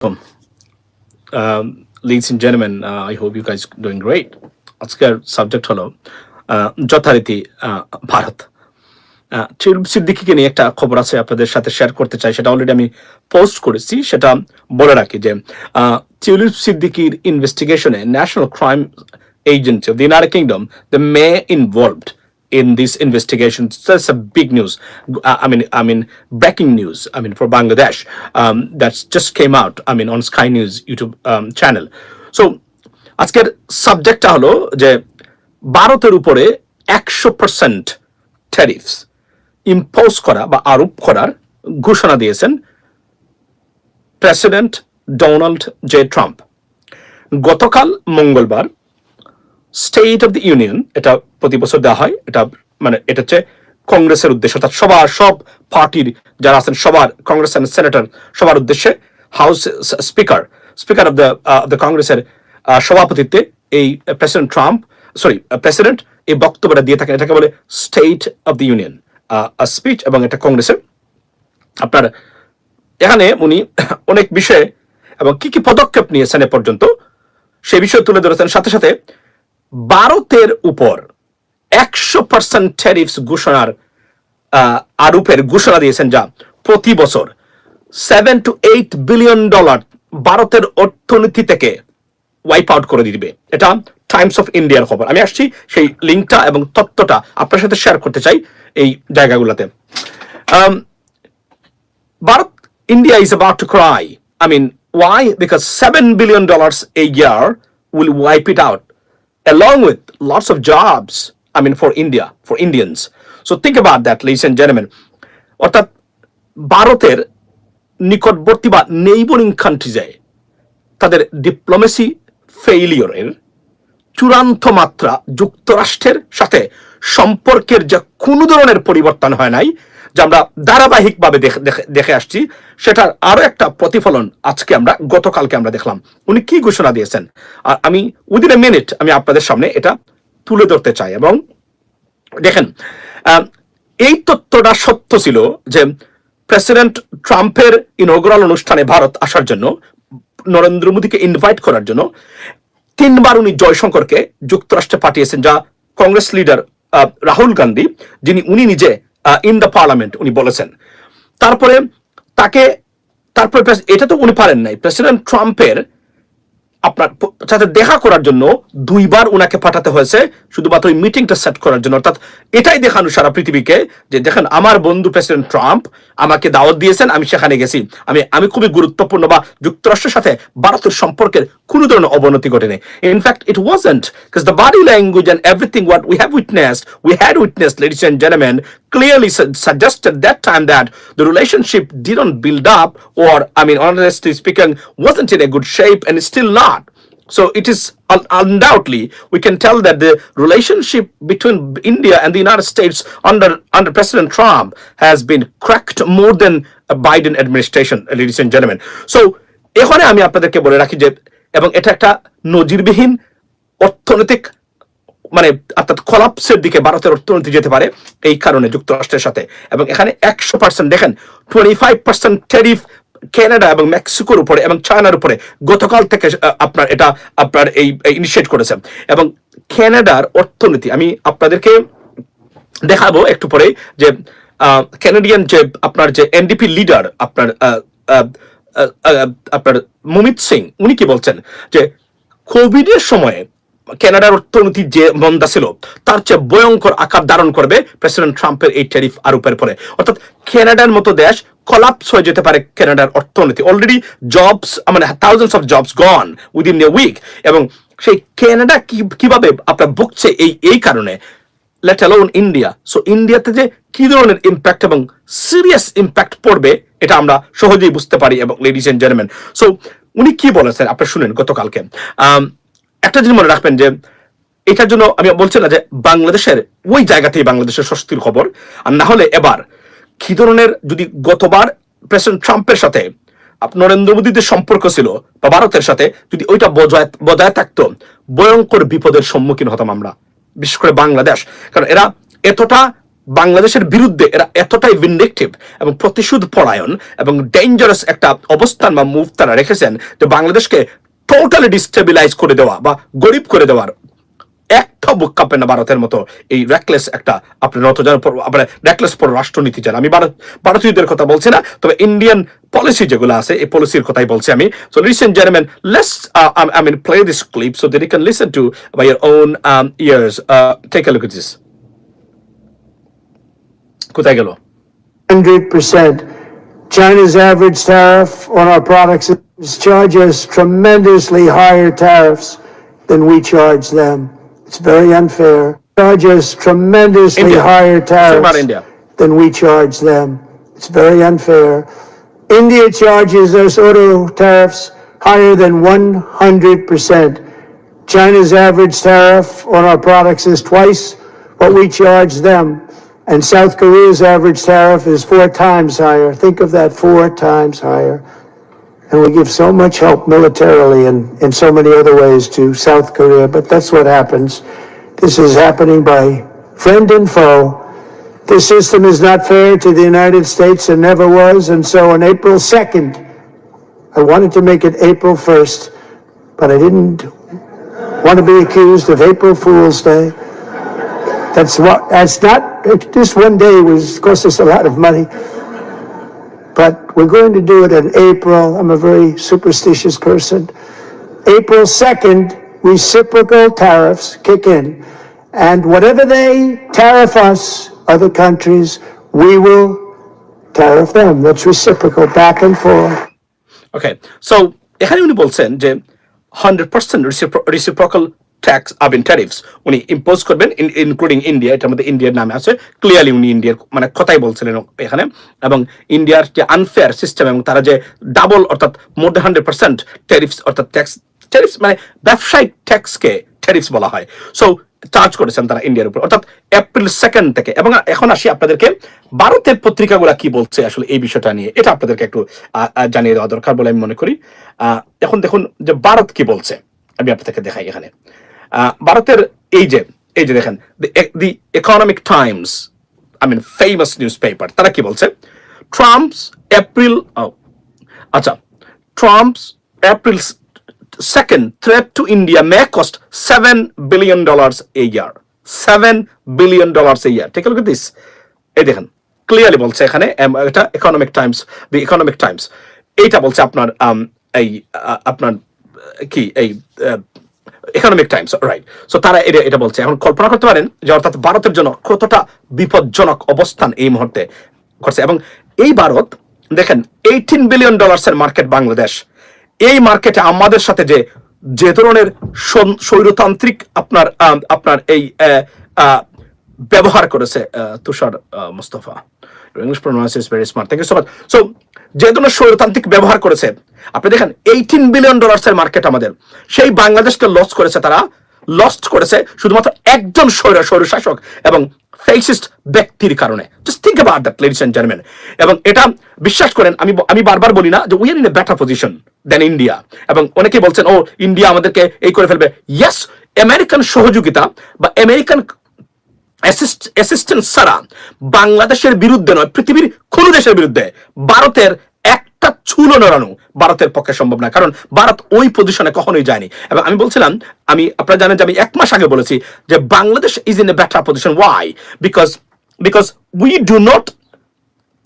Um, ladies and gentlemen, uh, I hope you guys doing great. আজকের subject হলো আহ, যথারীতি আহ, ভারত আহ, চিরুপ সিদ্দিকিকে নিয়ে একটা খবর আছে আপনাদের সাথে শেয়ার করতে চাই সেটা অলরেডি আমি পোস্ট করেছি সেটা বলে রাখি যে চিরুপ সিদ্দিকির ইনভেস্টিগেশনে National Crime Agency of the United Kingdom the may involved in this investigation. So That's a big news. Uh, I mean, I mean, breaking news. I mean, for Bangladesh, um, that's just came out. I mean, on Sky News YouTube um, channel. So আজকের সাবজেক্টটা হলো যে ভারতের উপরে একশো percent tariffs impose করা বা আরোপ করার ঘোষণা দিয়েছেন প্রেসিডেন্ট ডোনাল্ড জে ট্রাম্প গতকাল মঙ্গলবার স্টেট অফ দ্য ইউনিয়ন এটা প্রতি বছর দেওয়া হয়, এটা মানে এটা হচ্ছে কংগ্রেসের উদ্দেশ্যে, অর্থাৎ সবার, সব পার্টির যারা আছেন, সবার কংগ্রেস এন্ড সেনেটর সবার উদ্দেশ্যে house speaker speaker of the the কংগ্রেসের সভাপতিত্বে এই প্রেসিডেন্ট ট্রাম্প সরি প্রেসিডেন্ট এই বক্তব্যটা দিয়ে থাকেন, এটাকে বলে State of the Union speech এবং এটা কংগ্রেসের। আপনার এখানে উনি অনেক বিষয়ে এবং কি কি পদক্ষেপ নিয়েছেন এ পর্যন্ত সেই বিষয়ে তুলে ধরেছেন। সাথে সাথে ভারতের উপর একশো পার্সেন্ট ট্যারিফস ঘোষণার আরোপের ঘোষণা দিয়েছেন যা প্রতি বছর seven to eight billion dollar ভারতের অর্থনীতি থেকে ওয়াইপ আউট করে দিবে এটা টাইমস অফ ইন্ডিয়ার খবর আমি আসছি সেই লিঙ্কটা এবং তথ্যটা আপনার সাথে শেয়ার করতে চাই এই জায়গাগুলোতে Um, Bharat, India is about to cry. I mean, why? Because $7 billion a year will wipe it out, along with lots of jobs, I mean, for India, for Indians. So think about that, ladies and gentlemen. অর্থাৎ ভারতের নিকটবর্তী বা neighbouring কান্ট্রিজে তাদের diplomacy ফেইলিওরের চূড়ান্ত মাত্রা যুক্তরাষ্ট্রের সাথে সম্পর্কের যে কোনো ধরনের পরিবর্তন হয় নাই, যা আমরা ধারাবাহিকভাবে দেখে- আসছি, সেটার আরও একটা প্রতিফলন আজকে আমরা, গতকালকে আমরা দেখলাম। উনি কি ঘোষণা দিয়েছেন? আর আমি উইদিন এ মিনিট আমি আপনাদের সামনে এটা তুলে ধরতে চাই এবং দেখেন এই তথ্যটা সত্য ছিল যে প্রেসিডেন্ট ট্রাম্পের ইনগ্রাল অনুষ্ঠানে ভারত আসার জন্য, নরেন্দ্র মোদীকে ইনভাইট করার জন্য তিনবার উনি জয়শঙ্করকে যুক্তরাষ্ট্রে পাঠিয়েছেন, যা কংগ্রেস লিডার রাহুল গান্ধী, যিনি উনি নিজে ইন দ্য পার্লামেন্ট উনি বলেছেন। তারপরে তাকে, তারপরে এটা তো উনি পারেন নাই। প্রেসিডেন্ট ট্রাম্পের আপনার সাথে দেখা করার জন্য দুইবার উনাকে পাঠাতে হয়েছে, শুধুমাত্র ওই মিটিংটা সেট করার জন্য। অর্থাৎ এটাই দেখানো সারা পৃথিবীকে যে দেখেন, আমার বন্ধু প্রেসিডেন্ট ট্রাম্প আমাকে দাওয়াত দিয়েছেন, আমি সেখানে গেছি। আমি আমি খুবই গুরুত্বপূর্ণ বা যুক্তরাষ্ট্রের সাথে ভারতের সম্পর্কের কোনো ধরনের অবনতি ঘটেনি। In fact it wasn't because the body language and everything what we have witnessed, we had witnessed, ladies and gentlemen clearly su- suggested that time that the relationship didn't build up or i mean honestly speaking wasn't in a good shape and it's still not so it is un- undoubtedly we can tell that the relationship between India and the United States under under President Trump has been cracked more than a Biden administration, ladies and gentlemen. So এখানে আমি আপনাদেরকে বলে রাখি যে এবং এটা একটা নজিরবিহীন অর্থনৈতিক মানে অর্থাৎ কলাপসের দিকে ভারতের অর্থনীতি যেতে পারে, এই কারণে যুক্তরাষ্ট্রের সাথে। এবং এখানে একশো পার্সেন্ট দেখেন twenty five percent tariff Canada এবং মেক্সিকোর উপরে এবং চায়নার উপরে গতকাল থেকে আপনার এটা, আপনার এই ইনিশিয়েট করেছে। এবং কানাডার অর্থনীতি, আমি আপনাদেরকে দেখাবো একটু পরে যে ক্যানাডিয়ান যে, আপনার যে এনডিপি লিডার আপনার আপনার মুমিত সিং, উনি কি বলছেন? যে কোভিডের সময়ে কানাডার অর্থনীতি যে মন্দা ছিল, তার চেয়ে ভয়ঙ্কর আকার ধারণ করবে প্রেসিডেন্ট ট্রাম্পের এই ট্যারিফ আরোপের পরে। অর্থাৎ কানাডার মতো দেশ কলাপস হয়ে যেতে পারে কানাডার অর্থনীতি। অলরেডি জবস মানে thousands of jobs gone within a week এবং সেই কানাডা কি, কীভাবে আপনার ভুগছে এই এই কারণে? লেট অ্যালোন ইন্ডিয়া সো ইন্ডিয়াতে যে কি ধরনের ইম্প্যাক্ট এবং সিরিয়াস ইম্প্যাক্ট পড়বে, এটা আমরা সহজেই বুঝতে পারি এবং লেডিস এন্ড জেন্টলম্যান সো উনি কি বলেছেন? আপনি শুনেন গতকালকে। একটা জিনিস মনে রাখবেন যে, এটার জন্য আমি বলছি না যে বাংলাদেশের, ওই জায়গাতেই বাংলাদেশের স্বস্তির খবর। আর না হলে এবার কি ধরনের যদি গতবার প্রেসিডেন্ট ট্রাম্পের সাথে নরেন্দ্র মোদীদের সম্পর্ক ছিল, বা ভারতের সাথে, যদি ওইটা বজায় বজায় থাকতো, ভয়ঙ্কর বিপদের সম্মুখীন হতাম আমরা। বিশেষ করে বাংলাদেশ। কারণ এরা এতটা বাংলাদেশের বিরুদ্ধে, এরা এতটাই ভিন্ডেক্টিভ এবং প্রতিশোধ পরায়ণ এবং ডেঞ্জারাস একটা অবস্থান বা মুভ তারা রেখেছেন যে বাংলাদেশকে টোটালি ডিস্টেবিলাইজ করে দেওয়া বা গরিব করে দেওয়ার একটা বুক কাঁপে না ভারতের মতো এই র্যাকলেস একটা আপনি নতজন আপনার র্যাকলেস পররাষ্ট্রনীতি যান আমি ভারত ভারতীয়দের কথা বলছি না, তবে ইন্ডিয়ান পলিসি যেগুলো আছে, এই পলিসির কথাই বলছি আমি। So recent gentleman let's I mean play this clip so that you can listen to by your own ears take a look this কোথায় গেল? hundred percent. China's average tariff on our products is charge us tremendously higher tariffs than we charge them. It's very unfair. Charge us tremendously India. higher tariffs than we charge them. It's very unfair. India charges us auto tariffs higher than one hundred percent. China's average tariff on our products is twice what we charge them. And South Korea's average tariff is four times higher. Think of that, four times higher. And we give so much help militarily and in so many other ways to South Korea, but that's what happens. This is happening by friend and foe. This system is not fair to the United States and never was, and so on April 2nd, I wanted to make it April 1st, but I didn't want to be accused of April Fool's Day. That's what, that's not, just one day was, cost us a lot of money. But we're going to do it in April. I'm a very superstitious person. April 2nd, reciprocal tariffs kick in. And whatever they tariff us, other countries, we will tariff them. That's reciprocal, back and forth. Okay so এখানে উনি বলছেন যে hundred percent রিসিপ্রকাল tax আবিন tariffs উনি impose করবেন including India এটার মধ্যে ইন্ডিয়ার নামে আছে ক্লিয়ারলি উনি ইন্ডিয়ার মানে কথাই বলছিলেন এখানে, এবং ইন্ডিয়ার যে আনফেয়ার সিস্টেম এবং তারা যে ডাবল অর্থাৎ more than hundred percent tariffs অর্থাৎ ট্যাক্স ট্যারিফস মানে ব্যবসায়িক ট্যাক্সকে ট্যারিফস বলা হয়। সো চার্জ করেছেন তারা ইন্ডিয়ার উপর। অর্থাৎ এপ্রিল সেকেন্ড থেকে, এবং এখন আসি আপনাদেরকে, ভারতের পত্রিকাগুলা কি বলছে আসলে এই বিষয়টা নিয়ে, এটা আপনাদেরকে একটু জানিয়ে দেওয়া দরকার বলে আমি মনে করি। এখন দেখুন যে ভারত কি বলছে, আমি আপনাদেরকে দেখাই এখানে। ভারতের এই যে এই যে দেখেন the Economic Times I mean famous newspaper তারা কি বলছে ট্রাম্পস এপ্রিল আচ্ছা Trump's April second threat to India may cost seven billion dollars a year. Seven billion dollars a year. ঠিক at this. এই দেখেন ক্লিয়ারলি বলছে এখানে এটা Economic Times the Economic Times এইটা বলছে আপনার এই আপনার, কি, এই ইকোনমিক টাইমস রাইট সো তারা এটা এটা বলছে। এখন কল্পনা করতে পারেন যে অর্থাৎ ভারতের জন্য কতটা বিপজ্জনক অবস্থান এই মুহূর্তে করছে এবং এই ভারত, দেখেন এইটিন বিলিয়ন ডলার্সের মার্কেট বাংলাদেশ। এই মার্কেটে আমাদের সাথে যে যে ধরনের স্বৈরতান্ত্রিক আপনার আপনার এই ব্যবহার করেছে Tushar Mustafa. English pronounce is very smart thank you so much so যে ধরনের স্বৈরতান্ত্রিক ব্যবহার করেছে। আপনি দেখেন এইটিন বিলিয়ন ডলার্সের মার্কেট আমাদের। সেই বাংলাদেশকে লস করেছে তারা। লস্ট করেছে শুধুমাত্র একজন স্বৈর, স্বৈরশাসক এবং ফেসিস্ট ব্যক্তির কারণে। Just think about that ladies gentleman এবং এটা বিশ্বাস করেন, আমি আমি বারবার বলি না যে we are in a better position than India এবং অনেকে বলছেন, ও ইন্ডিয়া আমাদেরকে এই করে ফেলবে। ইয়েস আমেরিকান সহযোগিতা বা আমেরিকান অ্যাসিস্ট্যান্স ছাড়া বাংলাদেশের বিরুদ্ধে নয় পৃথিবীর কোন দেশের বিরুদ্ধে ভারতের একটা চুলো নড়ানো ভারতের পক্ষে সম্ভব না কারণ ভারত ওই পজিশনে কখনোই যায়নি এবং আমি বলছিলাম আমি আপনারা জানেন যে আমি এক মাস আগে বলেছি যে Bangladesh is in a better position why because because we do not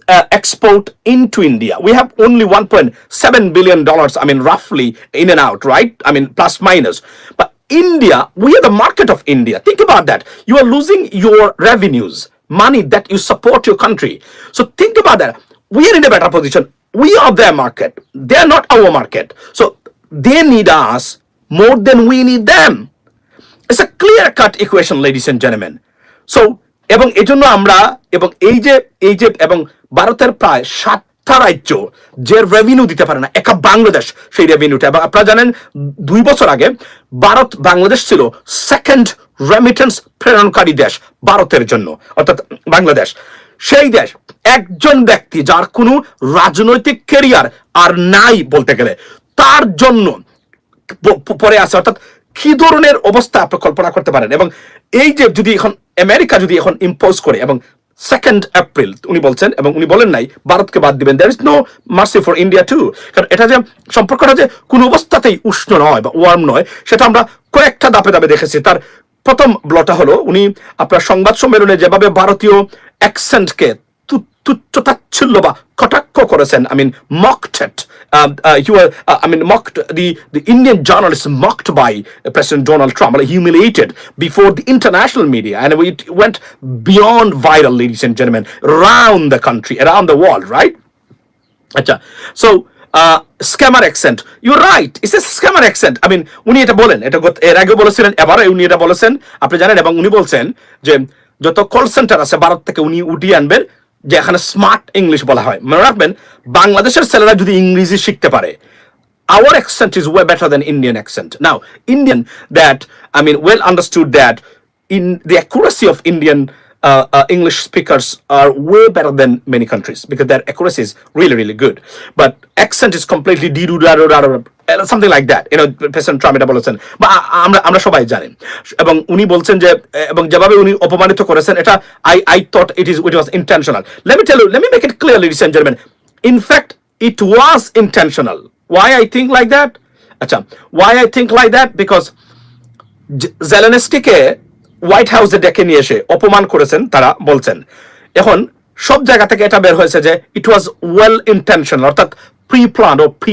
uh, export into India. We have only 1.7 billion dollars. I mean, roughly in and out, right? I mean, plus minus. But India, we are the market of India. Think about that. You are losing your revenues, money that you support your country. So think about that. We are in a better position. We are their market. They are not our market. So they need us more than we need them. It's a clear cut equation, ladies and gentlemen. So এবং এজন্য আমরা এবং এই যে এই যে এবং ভারতের প্রায় সাতটা রাজ্য, যে রেভিনিউ দিতে পারে না, একা বাংলাদেশ সেই রেভিনিউটা এবং আপনারা জানেন, দুই বছর আগে ভারত বাংলাদেশ ছিল সেকেন্ড রেমিটেন্স প্রেরণকারী দেশ ভারতের জন্য, অর্থাৎ বাংলাদেশ। সেই দেশ একজন ব্যক্তি যার কোনো রাজনৈতিক কেরিয়ার আর নাই বলতে গেলে, তার জন্য পরে আছে, অর্থাৎ কি ধরনের অবস্থা আপনি কল্পনা করতে পারেন? এবং এই যে যদি এখন আমেরিকা যদি এখন ইম্পোজ করে এবং সেকেন্ড এপ্রিল উনি বলছেন এবং উনি বলেন নাই, ভারতকে বাদ দিবেন। There is no mercy for India to কারণ এটা যে সম্পর্কটা যে কোন অবস্থাতেই উষ্ণ নয় বা ওয়ার্ম নয়, সেটা আমরা কয়েকটা দাপে দাপে দেখেছি। তার প্রথম ব্লটা হলো, উনি আপনার সংবাদ সম্মেলনে যেভাবে ভারতীয় অ্যাকসেন্টকে তুচ্ছতাচ্ছল্য কটাক্ষ করেছেন I mean mocked you are I mean mocked the the Indian journalist mocked by president Donald Trump the international media, and it went beyond viral, ladies and gentlemen around the country, around the world, right? আচ্ছা so scammer accent you right it's a scammer accent I mean উনি এটা বলেন, এটা এর আগে বলেছিলেন এবারে উনি এটা বলেছেন, আপনি জানেন, এবং উনি বলছেন যে, যত কল সেন্টার আছে, ভারত থেকে উনি উঠিয়ে আনবেন যে এখানে স্মার্ট ইংলিশ বলা হয় মনে রাখবেন বাংলাদেশের ছেলেরা যদি ইংরেজি শিখতে পারে our accent is way better than Indian accent. Now, Indian that I mean, well understood that in the accuracy of Indian uh, uh, English speakers are way better than many countries because their accuracy is really, really good. But accent is completely something like that. You know, President Trump এটা বলেছেন বা আমরা আমরা সবাই জানি এবং উনি বলছেন যে এবং যেভাবে উনি অপমানিত করেছেন এটা I I thought it is it was intentional let me tell you let me make it clear ladies and gentleman in fact it was intentional why i think like that acha why i think like that because জেলেনস্কিকে White হাউসে ডেকে নিয়ে এসে অপমান করেছেন তারা বলছেন। এখন সব জায়গা থেকে এটা বের হয়েছে যে ইট ওয়াজ ওয়েল ইন্টেনশনাল অর্থাৎ প্রি প্লান ও প্রি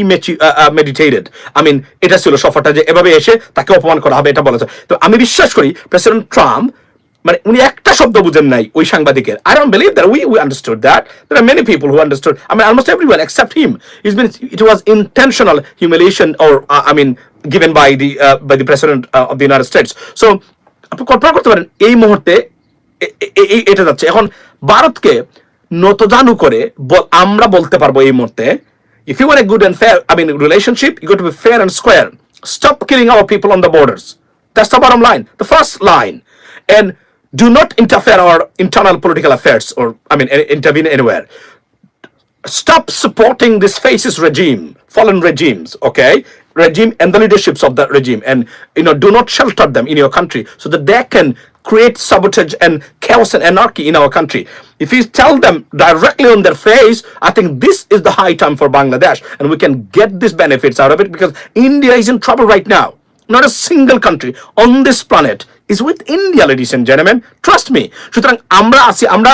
মেডিটেটেড আই মিন এটা ছিল সফরটা যে এভাবে এসে তাকে অপমান করা হবে এটা বলেছে। তো আমি বিশ্বাস করি প্রেসিডেন্ট ট্রাম্প মানে উনি একটা শব্দ বুঝেন নাই ওই সাংবাদিকের। I don't believe that we we understood that there are many people who understood I mean almost everyone except him is mean it was intentional humiliation or I mean the uh, by the president uh, of the United States. So আপনি কল্পনা করতে পারেন এই মুহূর্তে এটা যাচ্ছে এখন ভারতকে নতজানু করে আমরা বলতে পারব এই মুহূর্তে if you want a good and fair I mean relationship you got to be fair and square stop killing our people on the borders that's the bottom line the first line and do not interfere our internal political affairs or I mean intervene anywhere stop supporting this fascist regime, fallen regimes, okay? Regime and the leaderships of that regime, and you know, do not shelter them in your country so that they can create sabotage and chaos and anarchy in our country. If you tell them directly on their face, I think this is the high time for Bangladesh, and we can get these benefits out of it because India is in trouble right now. Not a single country on this planet is with India, ladies and gentlemen. Trust me. সুতরাং আমরা আছি আমরা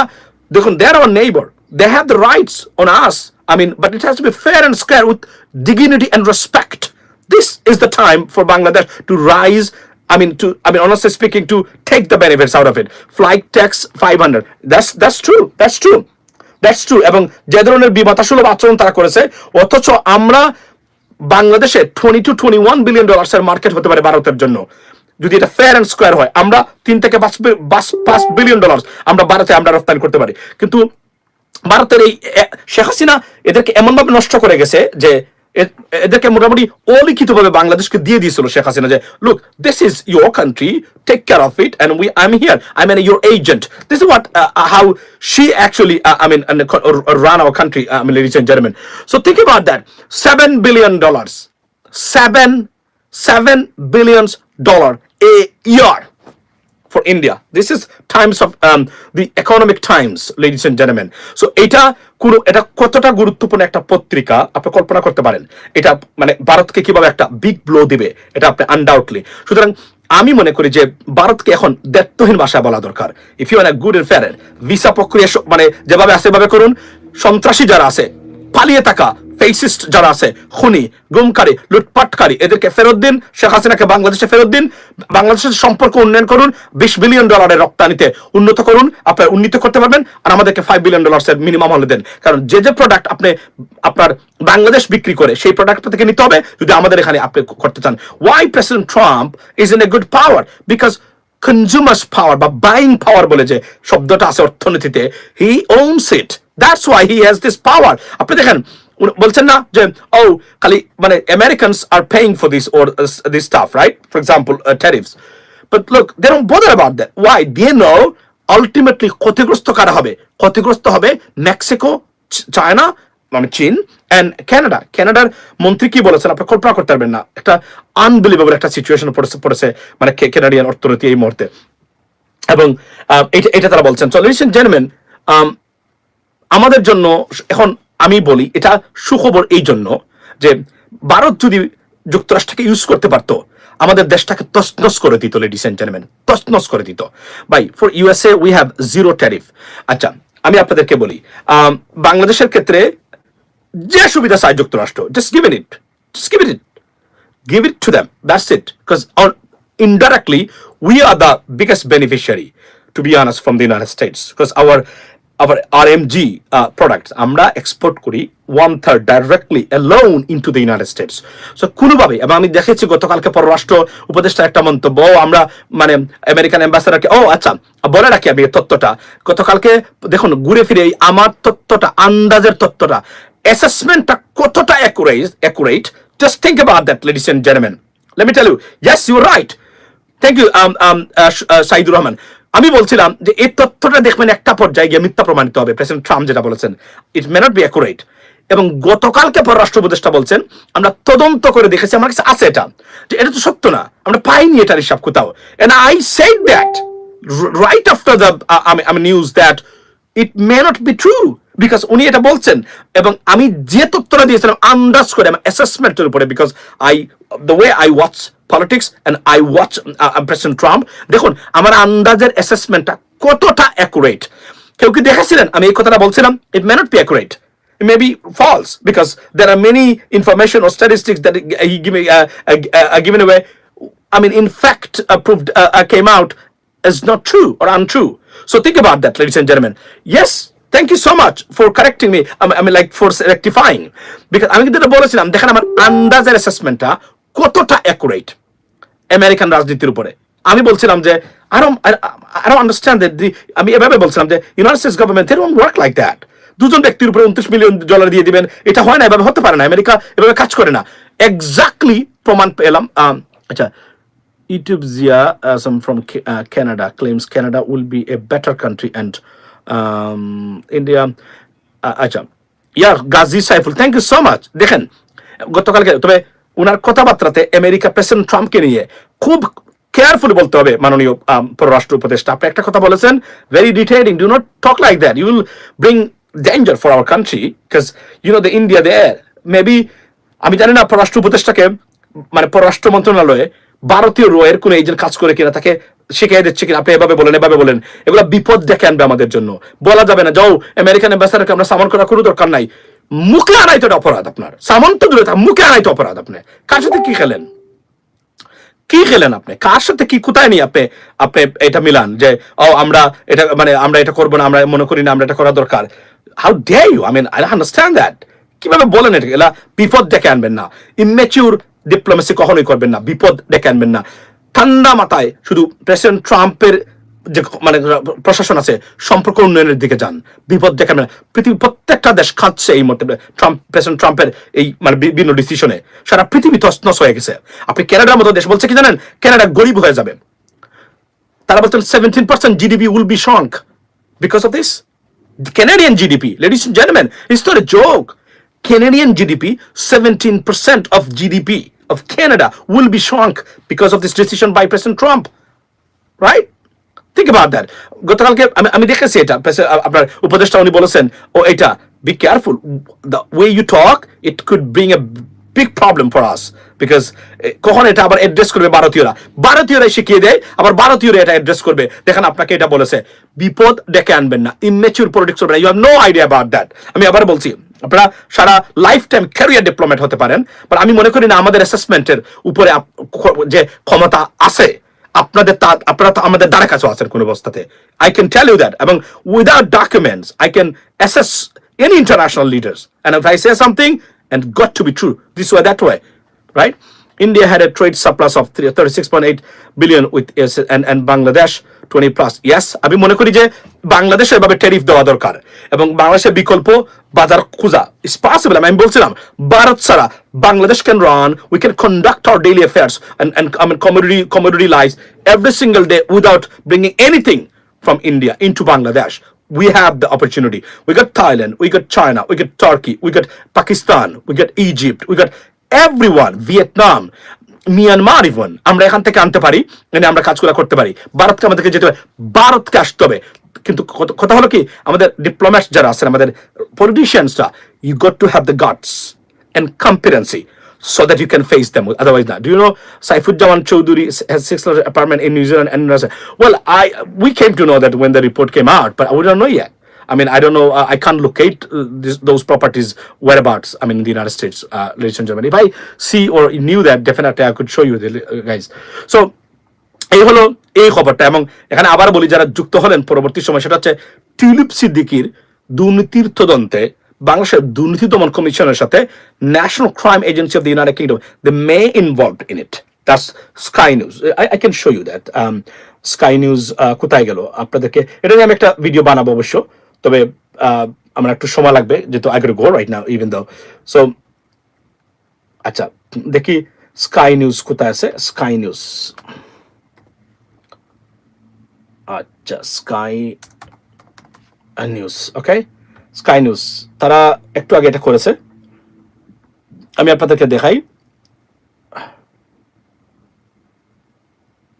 দেখুন they are our neighbor. They have the rights on us. I mean, but it has to be fair and square with dignity and respect. This is the time for Bangladesh to rise. I mean, to I mean, honestly speaking, to take the benefits out of it. Flight tax 500. That's that's true. That's true. That's true এবং যে ধরনের বিমাতাসুলভ আচরণ তারা করেছে অথচ আমরা বাংলাদেশে twenty two twenty one billion ডলার্সের market হতে পারে ভারতের জন্য যদি এটা ফেয়ার অ্যান্ড স্কোয়ার হয় আমরা তিন থেকে পাঁচ পাঁচ- বিলিয়ন ডলার আমরা ভারতে আমরা রপ্তানি করতে পারি কিন্তু ভারতের এই শেখ হাসিনা এদেরকে এমনভাবে নষ্ট করে গেছে যে এদেরকে মোটামুটি অলিখিতভাবে বাংলাদেশকে দিয়ে দিয়েছিল শেখ হাসিনা যে look this is your country take care of it and we I am here I mean your agent this is what how she actually I mean run our country I mean ladies and gentleman so think about that seven billion dollars seven seven billions dollar a year for India. This is times of um, the economic times, ladies and gentlemen. So এটা কোন এটা কতটা গুরুত্বপূর্ণ একটা পত্রিকা, আপনি কল্পনা করতে পারেন। এটা মানে ভারতকে কীভাবে একটা বিগ ব্লো দিবে, এটা আপনি আনডাউটলি সুতরাং আমি মনে করি যে ভারতকে এখন দায়িত্বহীন ভাষায় বলা দরকার। If you good and fair visa প্রক্রিয়া মানে যেভাবে আছে সেভাবে করুন। সন্ত্রাসী যারা আছে, পালিয়ে থাকা ফেসিস্ট যারা আছে, খুনি, গুমকারী, লুটপাটকারী, এদেরকে ফেরত দিন, শেখ হাসিনাকে বাংলাদেশে ফেরত দিন, বাংলাদেশের সম্পর্ক উন্নয়ন করুন, বিশ বিলিয়ন ডলারের রপ্তানিতে উন্নত করুন, আপনার উন্নীত করতে পারবেন, আর আমাদেরকে ফাইভ বিলিয়ন ডলার্সের মিনিমাম হলে দেন। কারণ যে যে প্রোডাক্ট আপনি, আপনার বাংলাদেশ বিক্রি করে, সেই প্রোডাক্টটা থেকে নিতে হবে, যদি আমাদের এখানে আপনি করতে চান। Why president Trump is in a good power because consumers power বা বাইং পাওয়ার বলে যে শব্দটা আছে অর্থনীতিতে he owns it that's why he has this power আপনি দেখেন বলছেন না যে ও খালি মানে Americans are paying for this or this stuff right for example tariffs but look they don't bother about that why they know ultimately ক্ষতিগ্রস্ত কারা হবে? ক্ষতিগ্রস্ত হবে মেক্সিকো চায়না মানে চীন অ্যান্ড কানাডা কানাডার মন্ত্রী কি বলেছেন? আপনি কল্পনা করতে পারবেন না। একটা আনবিলিভেবল একটা সিচুয়েশন পড়েছে মানে কানাডিয়ান অর্থনীতি এই মুহূর্তে। এবং এটা এটা তারা বলছেন। সো জেন্টলম্যান আমাদের জন্য এখন আমি বলি এটা সুখবর এই জন্য যে ভারত যদি যুক্তরাষ্ট্রকে ইউজ করতে পারতো আমাদের দেশটাকে তসনস করে দিত লেডিস এন্ড জেন্টলম্যান তসনস করে দিত by for USA we have zero tariff আচ্ছা আমি আপনাদেরকে বলি বাংলাদেশের ক্ষেত্রে যে সুবিধা চায় যুক্তরাষ্ট্র just given it just given it give it to them. That's it. Because indirectly, we are the biggest beneficiary, to be honest, from the United States. Because our our RMG uh, products, আমরা export করি one third directly alone into the United States. So কোনোভাবে এবং আমি দেখেছি গতকালকে পররাষ্ট্র উপদেষ্টা একটা মন্তব্য আমরা মানে আমেরিকান অ্যাম্বাসাডারকে ও আচ্ছা বলে রাখি আমি তথ্যটা গতকালকে দেখুন ঘুরে ফিরে আমার তথ্যটা আন্দাজের তথ্যটা অ্যাসেসমেন্টটা কতটা accurate accurate ladies and gentlemen. Let me tell you, yes, you're right. Thank you, um, um, uh, uh, Saidur Rahman আমি বলছিলাম যে এই তথ্যটা দেখবেন একটা পর্যায়ে গিয়ে মিথ্যা প্রমাণিত হবে। প্রেসিডেন্ট ট্রাম্প যেটা বলেছেন it may not be accurate এবং গতকালকে পররাষ্ট্র উপদেষ্টা বলছেন, আমরা তদন্ত করে দেখেছি, আমার কাছে আছে এটা। যে এটা তো সত্য না, আমরা পাইনি এটার হিসাব কোথাও। And I said that right after the আমি news that it may not be true because উনি এটা বলছেন। এবং আমি যে তথ্যটা দিয়েছিলাম আন্দাজ করে, আমার অ্যাসেসমেন্টের উপরে because I the way I watch politics and I watch president Trump দেখুন আমার আন্দাজের অ্যাসেসমেন্টটা কতটা অ্যাকুরেট কেউ কি দেখেছিলেন আমি এই কথাটা বলছিলাম it may not be accurate It may be false because there are many information or statistics that he give, uh, uh, uh, given away. I mean, in fact, uh, uh, uh, came out as not true or untrue. So think about that, ladies and gentlemen. Yes, thank you so much for correcting me. I mean, I mean like for rectifying. Because আমি কিন্তু বলেছিলাম দেখেন আমার আন্দাজের অ্যাসেসমেন্টটা কতটা accurate American রাজনীতির উপরে? আমি বলছিলাম যে don't understand আমি এভাবে বলছিলাম যে United States government don't work like that. দুজন ব্যক্তির উপরে উনত্রিশ মিলিয়ন ডলার দিয়ে দিবেন এটা হয় না এভাবে হতে পারে না আমেরিকা এভাবে কাজ করে না। এক্স্যাক্টলি প্রমাণ পেলাম আচ্ছা YouTube Zia Canada claims Canada will be a better country and um, India uh, আচ্ছা yeah Gazi Saiful thank you so much দেখেন গতকালকে তবে ওনার কথাবার্তাতে আমেরিকা প্রেসিডেন্ট ট্রাম্পকে নিয়ে খুব কেয়ারফুলি বলতে হবে মাননীয় পররাষ্ট্র উপদেষ্টা। আপনি একটা কথা বলেছেন very detailing do not talk like that you will bring danger for our country because you know the India there maybe আমি জানি না পররাষ্ট্র উপদেষ্টাকে মানে পররাষ্ট্র মন্ত্রণালয়ে ভারতীয় রয়ের কোন এজেন্ট কাজ করে কিনা, তাকে শিখিয়ে দিচ্ছে কিনা, আপনি এভাবে বলেন এভাবে বলেন। এগুলো বিপদ ডেকে আনবে আমাদের জন্য। বলা যাবে না, যাও আমেরিকান অ্যাম্বাসাডারকে আমরা সামন করা কোনো দরকার নাই। মুখে আনাই তো এটা অপরাধ আপনার। সামন তো দূরে মুখে আনাই তো অপরাধ আপনি। কার সাথে কি খেলেন? কি খেলেন আপনি? কার সাথে কি, কোথায় নিয়ে আপনি আপনি এটা মিলান? যে, ও, আমরা এটা মানে আমরা এটা করব না, আমরা মনে করি না, আমরা এটা করা দরকার। How dare you I mean I understand that কীভাবে বলেন এটা? এলা, বিপদ ডেকে আনবেন না। ইমেচিউর ডিপ্লোমেসি কখনোই করবেন না। বিপদ ডেকে আনবেন না। ঠান্ডা মাথায় শুধু প্রেসিডেন্ট ট্রাম্পের যে মানে প্রশাসন আছে সম্পর্ক উন্নয়নের দিকে যান বিপদ ডেকে আনবেন না। পৃথিবীর প্রত্যেকটা দেশ খাচ্ছে এই মুহূর্তে ট্রাম্প প্রেসিডেন্ট ট্রাম্পের এই মানে বিভিন্ন ডিসিশনে সারা পৃথিবী তছনছ হয়ে গেছে আপনি কানাডার মতো দেশ বলছে কি জানেন কানাডা গরিব হয়ে যাবে তারা বলছেন seventeen percent GDP will be because of this. The Canadian GDP, ladies and it's not a joke. Canadian GDP, 17% of GDP of Canada will be shrunk because of this decision by President Trump. Right? Think about that. গতকালকে আমি আমি দেখেছি এটা। আপনার উপদেষ্টা উনি বলেছেন, ও, এটা be careful the way you talk it could bring a big problem for us because কখন এটা আবার অ্যাড্রেস করবে ভারতীয়রা? ভারতীয়রাই শিখিয়ে দেয়, আবার ভারতীয়রা এটা অ্যাড্রেস করবে। দেখেন, আপনাকে এটা বলেছে, বিপদ ডেকে আনবেন না। ইমেচিউর পলিটিক্স করবেন you have no idea about that আমি আবার বলছি, আপনারা সারা লাইফ টাইম ক্যারিয়ার ডিপ্লোমেট হতে পারেন বাট আমি মনে করি না আমাদের অ্যাসেসমেন্টের উপরে যে ক্ষমতা আছে আপনাদের তা আপনারা তো আমাদের দ্বারা কাছে আছেন কোনো অবস্থাতে I can tell you that এবং without documents I can assess any international leaders and I say something and got to be true this way that way right? India had a trade surplus of 36.8 billion with US and, and Bangladesh 20 plus. Yes, আমি মনে করি যে বাংলাদেশে এভাবে tariff দেওয়া দরকার এবং বাংলাদেশের বিকল্প বাজার খোঁজা ইস পসিবল আমি বলছিলাম ভারত ছাড়া Bangladesh can run we can conduct our daily affairs and I mean commodity commodity lies every single day without bringing anything from India into Bangladesh. We have the opportunity. We got Thailand, we got China, we got Turkey, we got Pakistan, we got Egypt, we got everyone, Vietnam, Myanmar even আমরা এখান থেকে আনতে পারি মানে আমরা কাজগুলো করতে পারি ভারতকে আমাদেরকে যেতে হবে ভারতকে আসতে হবে কিন্তু কথা হলো কি আমাদের ডিপ্লোম্যাটস যারা আছেন আমাদের পলিটিশিয়ানসরা you got to have the guts and competency so that you can face them otherwise not do you know Saifujaman Chowdhury has six letter apartment in New Zealand and I well I we came to know that when the report came out but we don't know yet I mean I don't know uh, I can't locate uh, this, those properties whereabouts I mean in the United States uh, ladies and gentlemen. If I see or knew that definitely I could show you the uh, guys. So এই হলো এই খবরটা এবং এখানে আবার বলি যারা যুক্ত হলেন পরবর্তী সময় সেটা হচ্ছে টিউলিপ সিদ্দিকির দুর্নীতির তদন্তে বাংলাদেশের দুর্নীতি দমন কমিশনের সাথে National Crime Agency of the United Kingdom the may involved in it that's Sky News I can show you that Sky News কোথায় গেল? আপনাদেরকে এটা নিয়ে আমি একটা ভিডিও বানাবো অবশ্য। তবে আমার একটু সময় লাগবে, যেহেতু I go right now even though so আচ্ছা দেখি স্কাই নিউজ কোথায় আছে? স্কাই নিউজ আচ্ছা Sky News okay Sky News তারা একটু আগে এটা করেছে। আমি আপনাদেরকে দেখাই।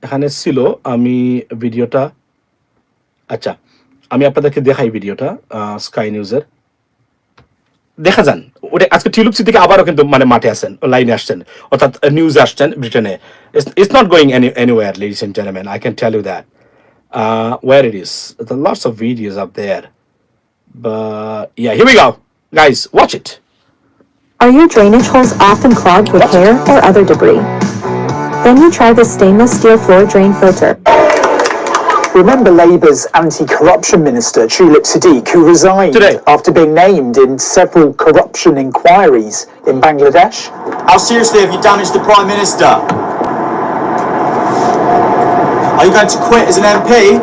এখানে ছিল, আমি ভিডিওটা আচ্ছা আমি আপনাদেরকে দেখাই ভিডিওটা স্কাই নিউজের দেখা যান ওটা আজকে টিলুপসি থেকে আবারও কিন্তু মানে মাঠে আসেন লাইনে আসছেন অর্থাৎ নিউজ আসছেন ব্রিটেনে it's not going any anywhere ladies and gentleman I can tell you that uh, where it is. There are lots of videos up there. But yeah, here we go. Guys, watch it. Are your drainage holes often clogged with hair or other debris? Then you try the stainless steel floor drain filter. Remember Labour's anti-corruption minister, Tulip Siddiq, who resigned Today. after being named in several corruption inquiries in Bangladesh? How seriously have you damaged the Prime Minister? Are you going to quit as an MP?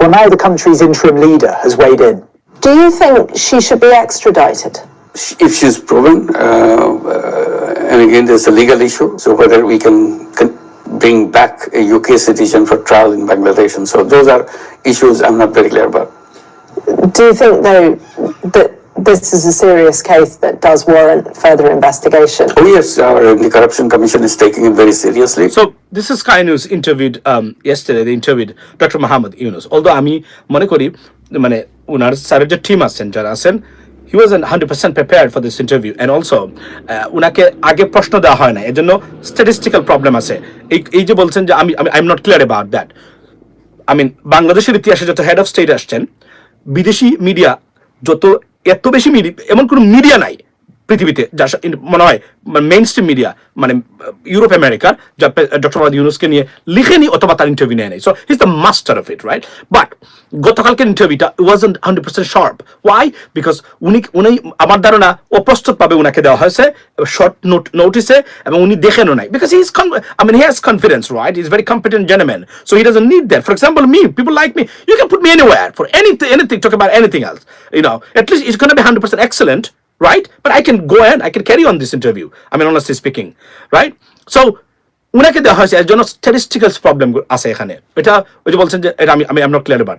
Well, now the country's interim leader has weighed in. Do you think she should be extradited? if she's proven, uh, uh, and again, there's a legal issue, so whether we can, can bring back a UK citizen for trial in Bangladesh, and so those are issues I'm not very clear about. Do you think, though, that this is a serious case that does warrant further investigation? Oh yes, our anti-corruption commission is taking it very seriously. So this is Sky News interviewed um, yesterday. They interviewed Dr. Muhammad Yunus. Although আমি মনে করি মানে ওনার স্যারের যে team আছেন যারা আছেন he was hundred percent prepare for this interview and also ওনাকে আগে প্রশ্ন দেওয়া হয় না এর জন্য স্ট্যাটিস্টিক্যাল প্রবলেম আছে। এই এই যে বলছেন যে আমি I am not clear about that I mean বাংলাদেশের ইতিহাসে যত হেড অফ স্টেট আসছেন, বিদেশি মিডিয়া যত, এত বেশি মিডিয়া এমন কোনো মিডিয়া নাই। পৃথিবীতে যা মনে হয় মেইন স্ট্রিম মিডিয়া মানে ইউরোপ আমেরিকার যা ডক্টর মোহাম্মদ ইউনুসকে নিয়ে লিখেনি অথবা তার ইন্টারভিউ নেয় নাই। So his the master of it right but গতকালকের ইন্টারভিউটা wasn't hundred percent sharp why because উনি উনি আমার ধারণা অপ্রস্তুত পাবে উনাকে দেওয়া হয়েছে শর্ট নোট নোটিসে এবং উনি দেখেনও নাই। Because he is I mean he has confidence right is very competent gentleman so he doesn't need that for example me people like me you can put me anywhere for anything anything talk about anything else you know at least it's going to be 100% excellent, right? But I can go ahead, I can carry on this interview. I mean, honestly speaking, right? So, উনাকে দেওয়া হয়েছে এর জন্য statistical problem আছে এখানে। এটা ওই যে বলছেন যে এটা আমি আমি নট ক্লিয়ার এবার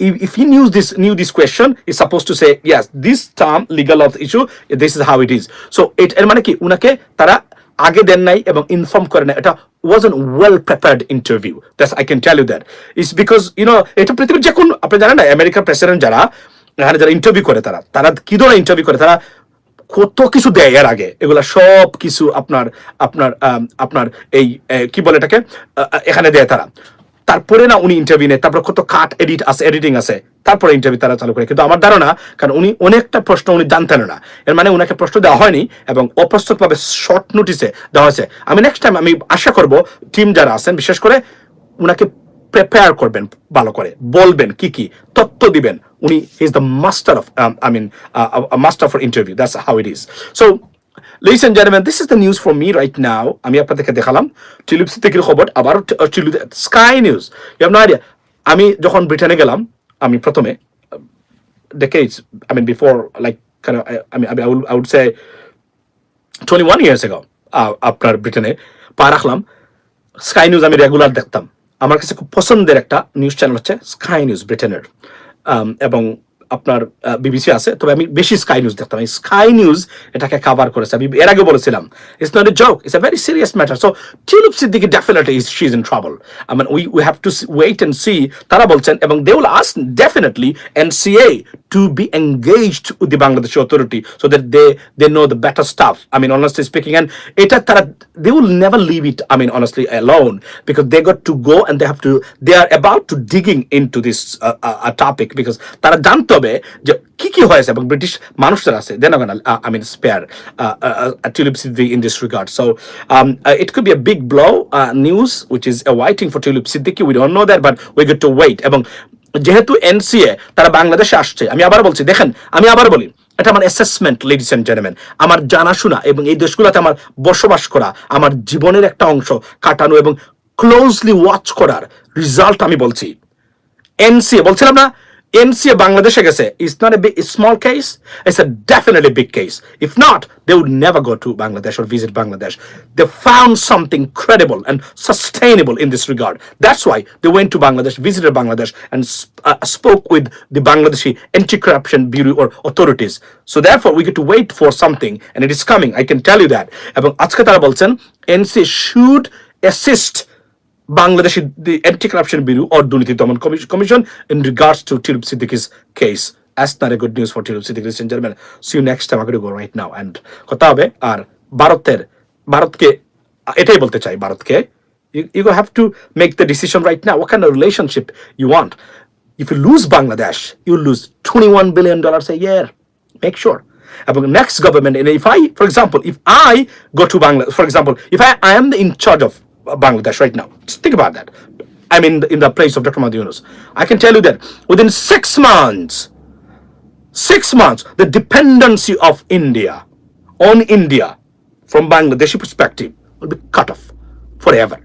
if, he knew this knew this question is supposed to say yes this term legal of issue this is how it is. So it এর মানে কি? উনাকে তারা আগে দেন নাই এবং ইনফর্ম করে না এটা was an well prepared interview that's I can tell you that it's because you know এটা পৃথিবীর যে কোন আপনি জানেন না আমেরিকার প্রেসিডেন্ট যারা এখানে যারা ইন্টারভিউ করে তারা তারা কি ধরনের ইন্টারভিউ করে? তারা কত কিছু দেয় এর আগে? এগুলা সব কিছু আপনার আপনার আপনার এই কি বলে এটাকে? এখানে দেয় তারা। তারপরে না উনি ইন্টারভিউ নেয়, তারপর কত কাট এডিট আছে এডিটিং আছে। তারপরে ইন্টারভিউ তারা চালু করে। কিন্তু আমার ধারণা, কারণ উনি অনেকটা প্রশ্ন উনি জানতেন না। এর মানে উনাকে প্রশ্ন দেওয়া হয়নি এবং অপ্রস্তুতভাবে শর্ট নোটিসে দেওয়া হয়েছে। আমি নেক্সট টাইম আমি আশা করব টিম যারা আছেন, বিশেষ করে উনাকে প্রিপেয়ার করবেন ভালো করে। বলবেন কি কি, তথ্য দিবেন। উনি is the master of I mean master for interview that's how it is so Ladies and gentlemen, this is the news for me right now. আমি আপনাদেরকে দেখালাম টিলিপ সিদ্দিকির খবর আবার স্কাই নিউজ আইডিয়া আমি যখন ব্রিটেনে গেলাম আমি প্রথমে decades I mean before like kind of I, I mean I would, I would say 21 years ago uh, আপনার ব্রিটেনে পা রাখলাম স্কাই নিউজ আমি রেগুলার দেখতাম। আমার কাছে খুব পছন্দের একটা নিউজ চ্যানেল হচ্ছে স্কাই নিউজ ব্রিটেনের। এবং আপনার বিবিসি আছে তবে আমি বেশি স্কাই নিউজ দেখতাম। এই স্কাই নিউজ এটাকে কাভার করেছে। আমি এর আগে বলেছিলাম it's not a joke it's a very serious matter so Tulip Siddiqui definitely is she is in trouble I mean we we have to wait and see তারা বলছেন এবং they will ask definitely NCA to be engaged with the Bangladesh authority so that they they know the better stuff I mean honestly speaking and এটা তারা they will never leave it I mean honestly they got to go and they have to they are about to digging into this uh, uh, uh, topic because তারা জানতে হবে যে কি কি হয়েছে এবং ব্রিটিশ মানুষরা আছে then I mean spare Tulip Siddiq in this regard so it could be big blow uh, news which is awaiting for Tulip Siddiqui we don't know that but we get to wait. এবং যেহেতু NCA তারা বাংলাদেশে আসছে আমি আবার বলছি দেখেন আমি আবার বলি এটা আমার অ্যাসেসমেন্ট লেডিস এন্ড জেন্টলম্যান আমার জানাশোনা এবং এই দেশগুলোতে আমার বসবাস করা আমার জীবনের একটা অংশ কাটানো এবং ক্লোজলি ওয়াচ করার রেজাল্ট আমি বলছি। এনসিএ বলছিলাম না? এনসিএ বাংলাদেশে গেছে it's not a small case it's a definitely big case if not they would never go to Bangladesh or visit Bangladesh. They found something credible and sustainable in this regard. That's why they went to Bangladesh, visited Bangladesh, and uh, spoke with the Bangladeshi anti-corruption bureau or authorities. So therefore, we get to wait for something, and it is coming. I can tell you that. এবং আজকে তারা বলছেন NCA should assist Bangladesh, the Anti-Corruption Bureau or Dunniti Daman Commission in regards to Tilip Siddiqui's case. That's not a good news for Tilip Siddiqui, ladies and gentlemen. See you next time. I'm going to go right now. And কথা হবে আর ভারতের ভারতকে এটাই বলতে চাই ভারতকে you, have to make the decision right now. What kind of relationship you want? If you lose Bangladesh, you lose 21 billion dollars a year. Make sure. এবং next government, and if I, for example, if I go to Bangladesh, for example, if I, I am in charge of Bangladesh right now, just think about that. I'm in the, in the place of Dr. Mahdi Yunus. I can tell you that within six months, six months, the dependency of India on India from Bangladeshi perspective will be cut off forever.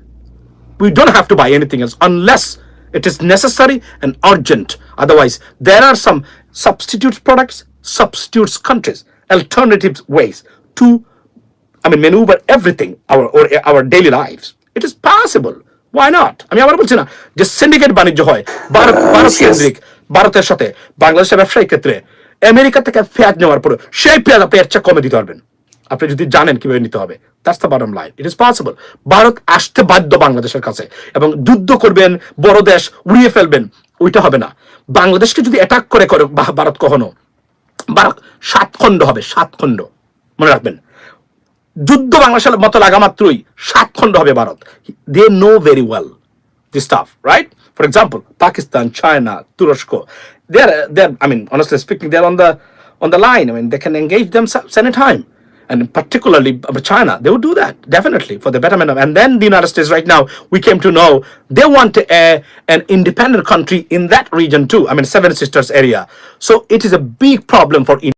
We don't have to buy anything else unless it is necessary and urgent. Otherwise, there are some substitute products, substitutes countries, alternative ways to, I mean, maneuver everything our or our daily lives. It is possible. Why not? আমি আবার বলছি না যে syndicate বাণিজ্য হয় ভারত ভারত কেন্দ্রিক ভারতের সাথে বাংলাদেশের ব্যবসায়িক ক্ষেত্রে আমেরিকা থেকে পেঁয়াজ নেওয়ার পরে সেই পেঁয়াজ আপনি এর চেয়ে কমে দিতে পারবেন। আপনি যদি জানেন কীভাবে নিতে হবে that's the bottom line it is possible Bharat আসতে বাধ্য বাংলাদেশের কাছে এবং যুদ্ধ করবেন বড় দেশ উড়িয়ে ফেলবেন ওইটা হবে না। বাংলাদেশকে যদি অ্যাটাক করে করে ভারত কখনো ভারত সাত খণ্ড হবে সাত খণ্ড মনে রাখবেন। যুদ্ধ বাংলাদেশের মতো লাগা মাত্রই সাত খণ্ড হবে Bharat they know very well this stuff, right? For example, Pakistan, China, Turushko, they're, they're, I mean, honestly speaking, they're on the, on the line. I mean, they can engage themselves anytime. And particularly uh, China, they would do that, definitely, for the betterment of, and then the United States right now, we came to know they want a, an independent country in that region too. I mean, Seven Sisters area. So it is a big problem for India.